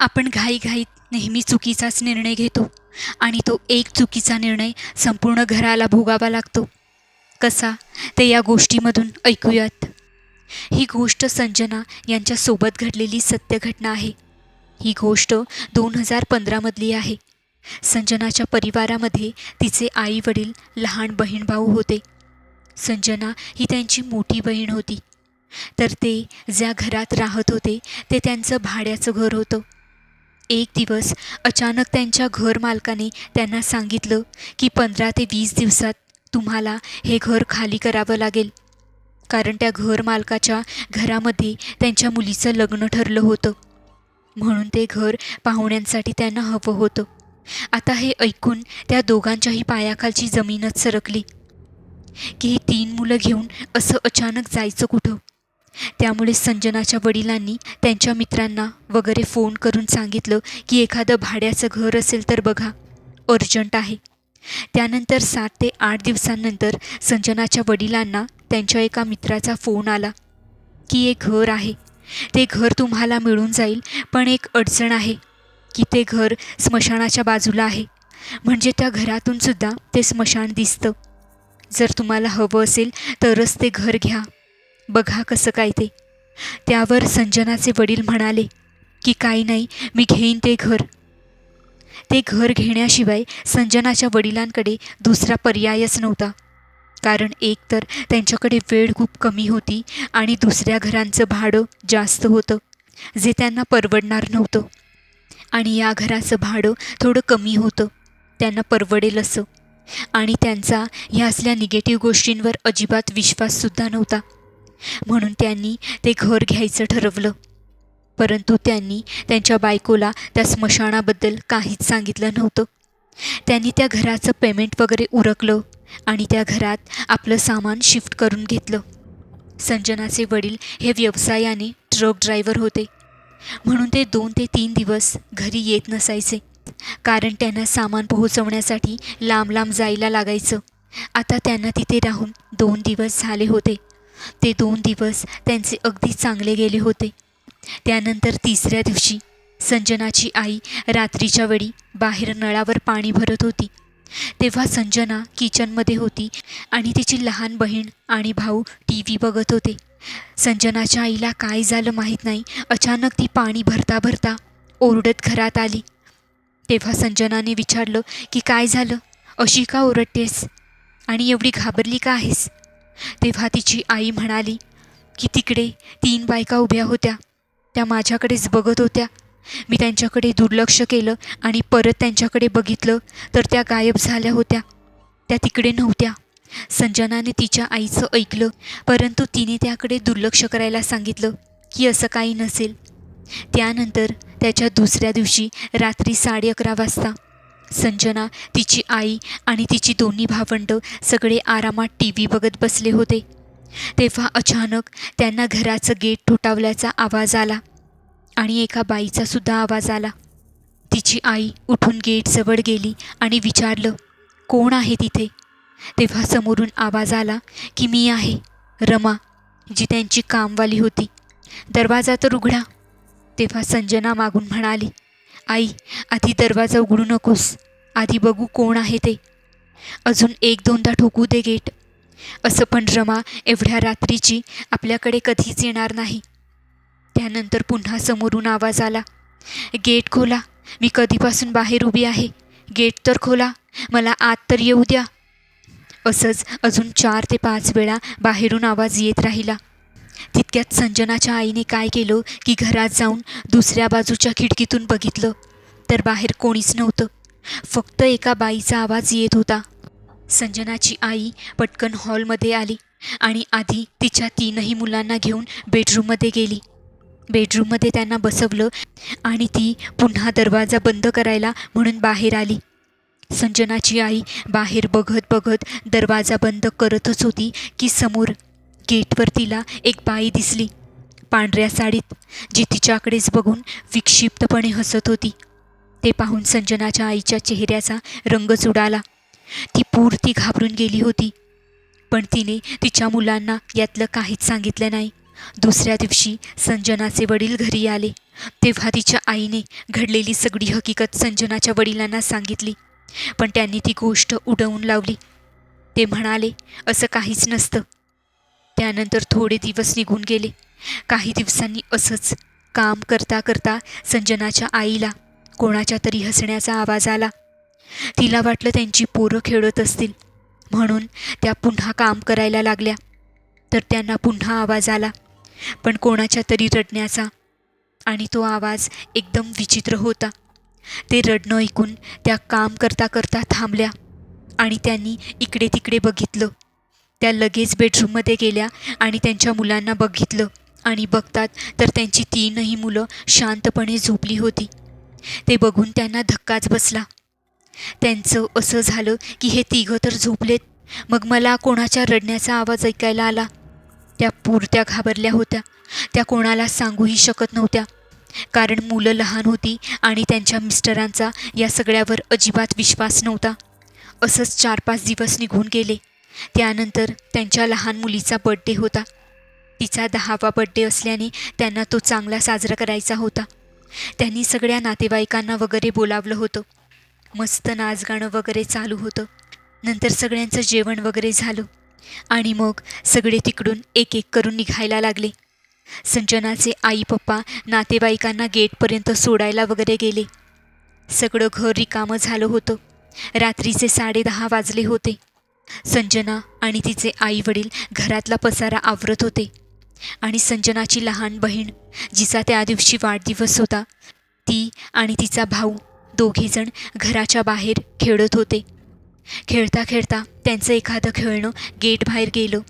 आपण घाईघाईत नेहमी चुकीचाच निर्णय घेतो आणि तो एक चुकीचा निर्णय संपूर्ण घराला भोगावा लागतो. कसा? ते या गोष्टीमधून ऐकूयात. ही गोष्ट संजना यांच्यासोबत घडलेली सत्य घटना आहे. ही गोष्ट दोन हजार पंधरामधली आहे. संजनाच्या परिवारामध्ये तिचे आई वडील लहान बहीण भाऊ होते. संजना ही त्यांची मोठी बहीण होती. तर ते ज्या घरात राहत होते ते त्यांचं भाड्याचं घर होतं. एक दिवस अचानक त्यांच्या घर मालकाने त्यांना सांगितलं की पंधरा ते वीस दिवसात तुम्हाला हे घर खाली करावं लागेल. कारण त्या घर मालकाच्या घरामध्ये त्यांच्या मुलीचं लग्न ठरलं होतं. म्हणून ते घर पाहुण्यांसाठी त्यांना हवं होतं. आता हे ऐकून त्या दोघांच्याही पायाखालची जमीनच सरकली. की ही तीन मुलं घेऊन असं अचानक जायचं कुठं? त्यामुळे संजनाच्या वडिलांनी त्यांच्या मित्रांना वगैरे फोन करून सांगितलं की एखादं भाड्याचं घर असेल तर बघा अर्जंट आहे. त्यानंतर सात ते आठ दिवसांनंतर संजनाच्या वडिलांना त्यांच्या एका मित्राचा फोन आला की एक घर आहे. ते घर तुम्हाला मिळून जाईल पण एक अडचण आहे की ते घर स्मशानाच्या बाजूला आहे. म्हणजे त्या घरातून सुद्धा ते स्मशान दिसतं. जर तुम्हाला हवं असेल तरच ते घर घ्या. बघा कसं काय ते. त्यावर संजनाचे वडील म्हणाले की काही नाही मी घेईन ते घर. ते घर घेण्याशिवाय संजनाच्या वडिलांकडे दुसरा पर्यायच नव्हता. कारण एकतर त्यांच्याकडे वेळ खूप कमी होती आणि दुसऱ्या घरांचं भाडं जास्त होतं जे त्यांना परवडणार नव्हतं. आणि या घराचं भाडं थोडं कमी होतं त्यांना परवडेल असं आणि त्यांचा ह्या असल्या निगेटिव्ह गोष्टींवर अजिबात विश्वाससुद्धा नव्हता. म्हणून त्यांनी ते घर घ्यायचं ठरवलं. परंतु त्यांनी त्यांच्या बायकोला त्या स्मशानाबद्दल काहीच सांगितलं नव्हतं. त्यांनी त्या घराचं पेमेंट वगैरे उरकलं आणि त्या घरात आपलं सामान शिफ्ट करून घेतलं. संजनाचे वडील हे व्यवसायाने ट्रक ड्रायव्हर होते. म्हणून ते दोन ते तीन दिवस घरी येत नसायचे. कारण त्यांना सामान पोहोचवण्यासाठी लांब लांब जायला लागायचं. आता त्यांना तिथे राहून दोन दिवस झाले होते. ते दोन दिवस त्यांचे अगदी चांगले गेले होते. त्यानंतर तिसऱ्या दिवशी संजनाची आई रात्रीच्या वेळी बाहेर नळावर पाणी भरत होती. तेव्हा संजना किचनमध्ये होती आणि तिची लहान बहीण आणि भाऊ टी व्ही बघत होते. संजनाच्या आईला काय झालं माहीत नाही. अचानक ती पाणी भरता भरता ओरडत घरात आली. तेव्हा संजनाने विचारलं की काय झालं? अशी का ओरडतेस? आणि एवढी घाबरली का आहेस? तेव्हा तिची आई म्हणाली की तिकडे तीन बायका उभ्या होत्या. त्या माझ्याकडेच बघत होत्या. मी त्यांच्याकडे दुर्लक्ष केलं आणि परत त्यांच्याकडे बघितलं तर त्या गायब झाल्या होत्या. त्या तिकडे नव्हत्या. संजनाने तिच्या आईचं ऐकलं परंतु तिने त्याकडे दुर्लक्ष करायला सांगितलं की असं काही नसेल. त्यानंतर त्याच्या दुसऱ्या दिवशी रात्री साडे अकरा वाजता संजना तिची आई आणि तिची दोन्ही भावंडं सगळे आरामात टी व्ही बघत बसले होते. तेव्हा अचानक त्यांना घराचं गेट ठोठावल्याचा आवाज आला आणि एका बाईचा सुद्धा आवाज आला. तिची आई उठून गेटजवळ गेली आणि विचारलं कोण आहे तिथे? तेव्हा समोरून आवाज आला की मी आहे रमा जी त्यांची कामवाली होती. दरवाजा तर उघडा. तेव्हा संजना मागून म्हणाली आई आधी दरवाजा उघडू नकोस. आधी बघू कोण आहे ते. अजून एक दोनदा ठोकू दे गेट. असं पण रमा एवढ्या रात्रीची आपल्याकडे कधीच येणार नाही. त्यानंतर पुन्हा समोरून आवाज आला. गेट खोला. मी कधीपासून बाहेर उभी आहे? गेट तर खोला. मला आत तर येऊ द्या. असंच अजून चार ते पाच वेळा बाहेरून आवाज येत राहिला. तितक्यात संजनाच्या आईने काय केलं की घरात जाऊन दुसऱ्या बाजूच्या खिडकीतून बघितलं. तर बाहेर कोणीच नव्हतं. फक्त एका बाईचा आवाज येत होता. संजनाची आई पटकन हॉलमध्ये आली आणि आधी तिच्या तीनही मुलांना घेऊन बेडरूममध्ये गेली. बेडरूममध्ये त्यांना बसवलं आणि ती पुन्हा दरवाजा बंद करायला म्हणून बाहेर आली. संजनाची आई बाहेर बघत बघत दरवाजा बंद करतच होती की समोर गेटवर तिला एक बाई दिसली पांढऱ्या साडीत जी तिच्याकडेच बघून विक्षिप्तपणे हसत होती. ते पाहून संजनाच्या आईच्या चेहऱ्याचा रंगच उडाला ती पुरती घाबरून गेली होती. पण तिने तिच्या मुलांना यातलं काहीच सांगितलं नाही. दुसऱ्या दिवशी संजनाचे वडील घरी आले. तेव्हा तिच्या आईने घडलेली सगळी हकीकत संजनाच्या वडिलांना सांगितली. पण त्यांनी ती गोष्ट उडवून लावली. ते म्हणाले असं काहीच नसतं. त्यानंतर थोडे दिवस निघून गेले. काही दिवसांनी असंच काम करता करता संजनाच्या आईला कोणाच्या तरी हसण्याचा आवाज आला. तिला वाटलं त्यांची पोरं खेळत असतील म्हणून त्या पुन्हा काम करायला लागल्या. तर त्यांना पुन्हा आवाज आला पण कोणाच्या तरी रडण्याचा. आणि तो आवाज एकदम विचित्र होता. ते रडणं ऐकून त्या काम करता करता थांबल्या आणि त्यांनी इकडे तिकडे बघितलं. त्या लगेच बेडरूममध्ये गेल्या आणि त्यांच्या मुलांना बघितलं आणि बघतात तर त्यांची तीनही मुलं शांतपणे झोपली होती. ते बघून त्यांना धक्काच बसला. त्यांचं असं झालं की हे तिघं तर झोपलेत. मग मला कोणाच्या रडण्याचा आवाज ऐकायला आला? त्या पुरत्या घाबरल्या होत्या. त्या कोणाला सांगूही शकत नव्हत्या. कारण मुलं लहान होती आणि त्यांच्या मिस्टरांचा या सगळ्यावर अजिबात विश्वास नव्हता. असंच चार पाच दिवस निघून गेले. त्यानंतर त्यांच्या लहान मुलीचा बड्डे होता. तिचा दहावा बड्डे असल्याने त्यांना तो चांगला साजरा करायचा होता. त्यांनी सगळ्या नातेवाईकांना वगैरे बोलावलं होतं. मस्त नाचगाणं वगैरे चालू होतं. नंतर सगळ्यांचं जेवण वगैरे झालं. आणि मग सगळे तिकडून एक एक करून निघायला लागले. संजनाचे आई पप्पा नातेवाईकांना गेटपर्यंत सोडायला वगैरे गेले. सगळं घर रिकामं झालं होतं. रात्रीचे साडेदहा वाजले होते. संजना आणि तिचे आई वडील घरातला पसारा आवरत होते. आणि संजनाची लहान बहीण जिचा त्या दिवशी वाढदिवस होता ती आणि तिचा भाऊ दोघेजण घराच्या बाहेर खेळत होते. खेळता खेळता त्यांचं एखादं खेळणं गेट बाहेर गेलं.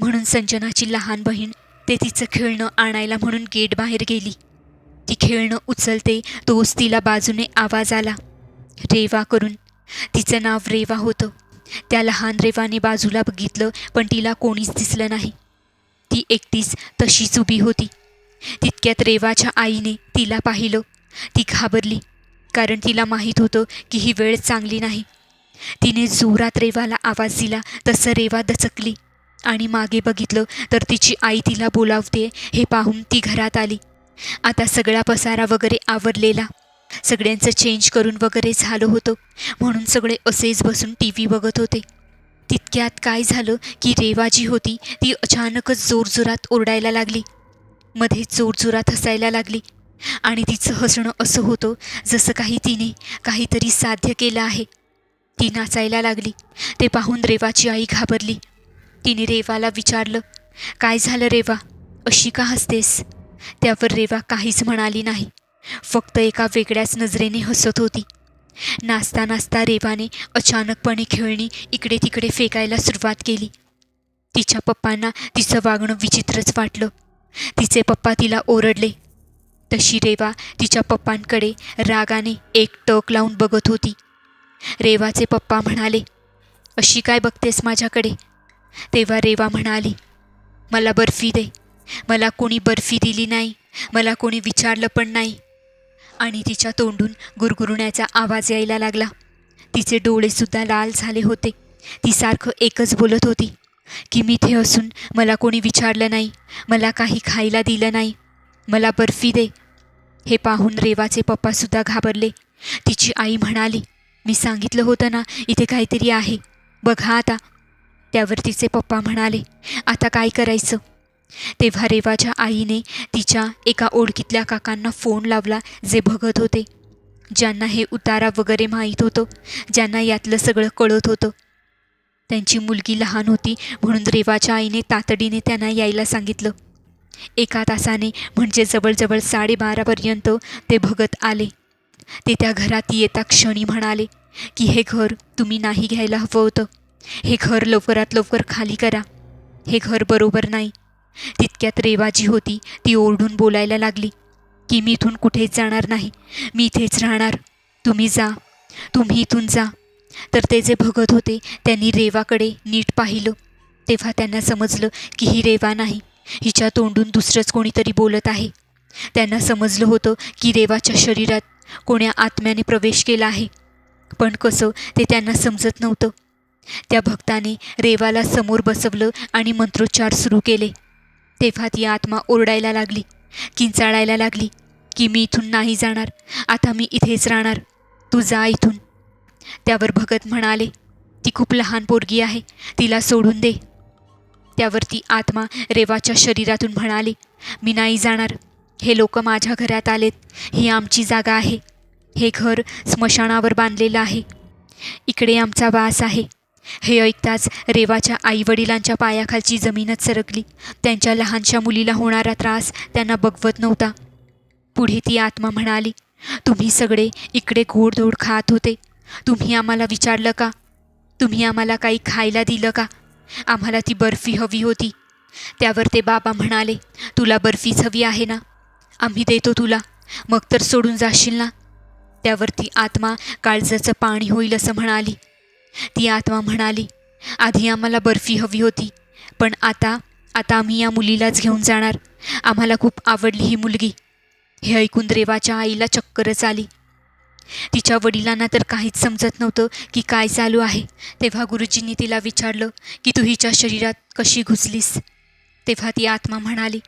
म्हणून संजनाची लहान बहीण ते तिचं खेळणं आणायला म्हणून गेट बाहेर गेली. ती खेळणं उचलते तोच तिला बाजूने आवाज आला. रेवा करून तिचं नाव रेवा होतं. त्या लहान रेवाने बाजूला बघितलं पण तिला कोणीच दिसलं नाही. ती एकटीच तशीच उभी होती. तितक्यात रेवाच्या आईने तिला पाहिलं. ती घाबरली कारण तिला माहीत होतं की ही वेळ चांगली नाही. तिने जोरात रेवाला आवाज दिला तसं रेवा दचकली आणि मागे बघितलं तर तिची आई तिला बोलावते हे पाहून ती घरात आली. आता सगळा पसारा वगैरे आवरलेला. सगळ्यांचं चेंज करून वगैरे झालं होतं. म्हणून सगळे असेच बसून टी व्ही बघत होते. तितक्यात काय झालं की रेवा जी होती ती अचानकच जोरजोरात ओरडायला लागली. मध्ये जोरजोरात हसायला लागली. आणि तिचं हसणं असं होतं जसं काही तिने काहीतरी साध्य केलं आहे. ती नाचायला लागली. ते पाहून रेवाची आई घाबरली. तिने रेवाला विचारलं काय झालं रेवा? अशी का हसतेस? त्यावर रेवा काहीच म्हणाली नाही. फक्त एका वेगळ्याच नजरेने हसत होती. नाचता नाचता रेवाने अचानकपणे खेळणी इकडे तिकडे फेकायला सुरुवात केली. तिच्या पप्पांना तिचं वागणं विचित्रच वाटलं. तिचे पप्पा तिला ओरडले. तशी रेवा तिच्या पप्पांकडे रागाने एक टक लावून बघत होती. रेवाचे पप्पा म्हणाले अशी काय बघतेस माझ्याकडे? तेव्हा रेवा म्हणाली मला बर्फी दे. मला कोणी बर्फी दिली नाही. मला कोणी विचारलं पण नाही. आणि तिच्या तोंडून गुरगुरण्याचा आवाज यायला लागला. तिचे डोळेसुद्धा लाल झाले होते. ती सारखं एकच बोलत होती. की मी इथे असून मला कोणी विचारलं नाही मला काही खायला दिलं नाही मला बर्फी दे. हे पाहून रेवाचे पप्पासुद्धा घाबरले. तिची आई म्हणाली मी सांगितलं होतं ना इथे काहीतरी आहे. बघा आता. त्यावर तिचे पप्पा म्हणाले आता काय करायचं? तेव्हा रेवाच्या आईने तिच्या एका ओळखीतल्या काकांना फोन लावला जे बघत होते. ज्यांना हे उतारा वगैरे माहीत होतं ज्यांना यातलं सगळं कळत होतं. त्यांची मुलगी लहान होती म्हणून रेवाच्या आईने तातडीने त्यांना यायला सांगितलं. एका तासाने म्हणजे जवळजवळ साडेबारापर्यंत ते भगत आले. ते त्या घरात येता क्षणी म्हणाले की हे घर तुम्ही नाही घ्यायला हवं होतं. हे घर लवकरात लवकर खाली करा. हे घर बरोबर नाही. तितक्यात रेवाजी होती. ती ओरडून बोलायला लागली की मी इथून कुठेच जाणार नाही. मी इथेच राहणार. तुम्ही जा. तुम्ही इथून जा. तर ते जे भगत होते त्यांनी रेवाकडे नीट पाहिलं. तेव्हा त्यांना समजलं की ही रेवा नाही. हिच्या तोंडून दुसरंच कोणीतरी बोलत आहे. त्यांना समजलं होतं की रेवाच्या शरीरात कोण्या आत्म्याने प्रवेश केला आहे. पण कसं ते त्यांना समजत नव्हतं. त्या भक्ताने रेवाला समोर बसवलं आणि मंत्रोच्चार सुरू केले. तेव्हा ती आत्मा ओरडायला लागली किंचाळायला लागली की मी इथून नाही जाणार आता मी इथेच राहणार तू जा इथून. त्यावर भगत म्हणाले ती खूप लहान पोरगी आहे तिला सोडून दे. त्यावर ती आत्मा रेवाच्या शरीरातून म्हणाली मी नाही जाणार हे लोक माझ्या घरात आलेत ही आमची जागा आहे हे घर स्मशानावर बांधलेलं आहे इकडे आमचा वास आहे. हे ऐकताच रेवाच्या आईवडिलांच्या पायाखालची जमीनच सरकली. त्यांच्या लहानशा मुलीला होणारा त्रास त्यांना बघवत नव्हता. पुढे ती आत्मा म्हणाली तुम्ही सगळे इकडे गोडधोड खात होते. तुम्ही आम्हाला विचारलं का? तुम्ही आम्हाला काही खायला दिलं का? आम्हाला ती बर्फी हवी होती. त्यावर ते बाबा म्हणाले तुला बर्फीच हवी आहे ना? आम्ही देतो तुला. मग तर सोडून जाशील ना? त्यावर ती आत्मा काळजाचं पाणी होईल असं म्हणाली. ती आत्मा म्हणाली आधी आम्हाला बर्फी हवी होती पण आता आता आम्ही या मुलीलाच घेऊन जाणार. आम्हाला खूप आवडली ही मुलगी. हे ऐकून रेवाच्या आईला चक्करच आली. तिच्या वडिलांना तर काहीच समजत नव्हतं की काय चालू आहे. तेव्हा गुरुजींनी तिला विचारलं की तू हिच्या शरीरात कशी घुसलीस? तेव्हा ती आत्मा म्हणाली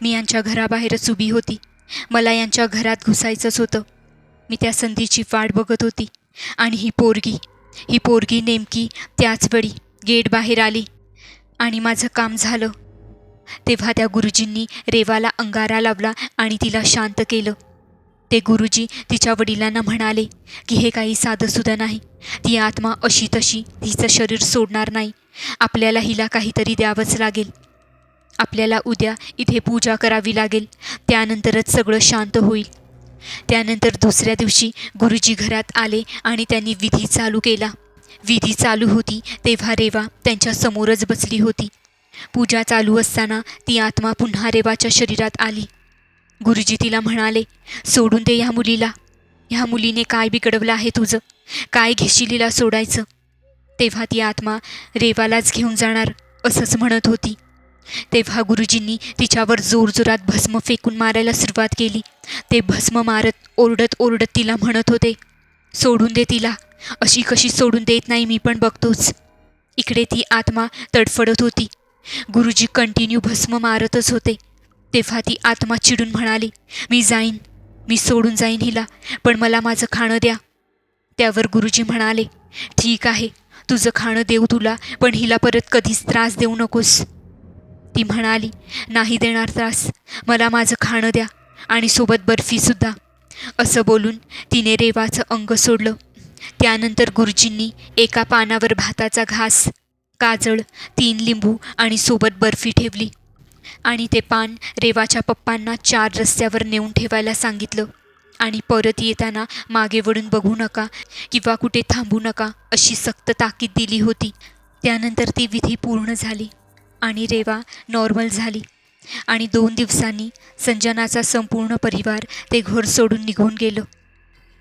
मी यांच्या घराबाहेरच उभी होती. मला यांच्या घरात घुसायचंच होतं. मी त्या संधीची वाट बघत होती आणि ही पोरगी ही पोरगी नेमकी त्याच वेळी गेट बाहेर आली आणि माझं काम झालं. तेव्हा त्या गुरुजींनी रेवाला अंगारा लावला आणि तिला शांत केलं. ते गुरुजी तिच्या वडिलांना म्हणाले की हे काही साधंसुद्धा नाही. ती आत्मा अशी तशी तिचं शरीर सोडणार नाही. आपल्याला हिला काहीतरी द्यावंच लागेल. आपल्याला उद्या इथे पूजा करावी लागेल. त्यानंतरच सगळं शांत होईल. त्यानंतर दुसऱ्या दिवशी गुरुजी घरात आले आणि त्यांनी विधी चालू केला. विधी चालू होती तेव्हा रेवा त्यांच्या समोरच बसली होती. पूजा चालू असताना ती आत्मा पुन्हा रेवाच्या शरीरात आली. गुरुजी तिला म्हणाले सोडून दे ह्या मुलीला. ह्या मुलीने काय बिघडवलं आहे तुझं? काय घेशिलीला सोडायचं? तेव्हा ती आत्मा रेवालाच घेऊन जाणार असंच म्हणत होती. तेव्हा गुरुजींनी तिच्यावर जोरजोरात भस्म फेकून मारायला सुरुवात केली. ते भस्म मारत ओरडत ओरडत तिला म्हणत होते सोडून दे तिला. अशी कशी सोडून देत नाही मी पण बघतोच. इकडे ती आत्मा तडफडत होती. गुरुजी कंटिन्यू भस्म मारतच होते. तेव्हा ती आत्मा चिडून म्हणाली मी जाईन. मी सोडून जाईन हिला पण मला माझं खाणं द्या. त्यावर गुरुजी म्हणाले ठीक आहे. तुझं खाणं देऊ तुला पण हिला परत कधीच त्रास देऊ नकोस. ती म्हणाली नाही देणार त्रास. मला माझं खाणं द्या आणि सोबत बर्फीसुद्धा असं बोलून तिने रेवाचं अंग सोडलं. त्यानंतर गुरुजींनी एका पानावर भाताचा घास काजळ तीन लिंबू आणि सोबत बर्फी ठेवली आणि ते पान रेवाच्या पप्पांना चार रस्त्यावर नेऊन ठेवायला सांगितलं आणि परत येताना मागे वळून बघू नका किंवा कुठे थांबू नका अशी सक्त ताकीद दिली होती. त्यानंतर ती विधी पूर्ण झाली. आणि रेवा नॉर्मल झाली. आणि दोन दिवसांनी संजनाचा संपूर्ण परिवार ते घर सोडून निघून गेलं.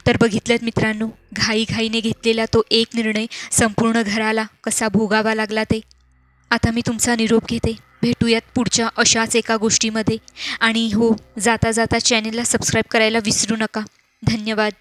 तर बघितलं मित्रांनो घाईघाईने घेतलेला तो एक निर्णय संपूर्ण घराला कसा भोगावा लागला ते. आता मी तुमचा निरोप घेते. भेटूयात पुढच्या अशाच एका गोष्टीमध्ये. आणि हो जाता जाता चॅनेलला सबस्क्राईब करायला विसरू नका. धन्यवाद.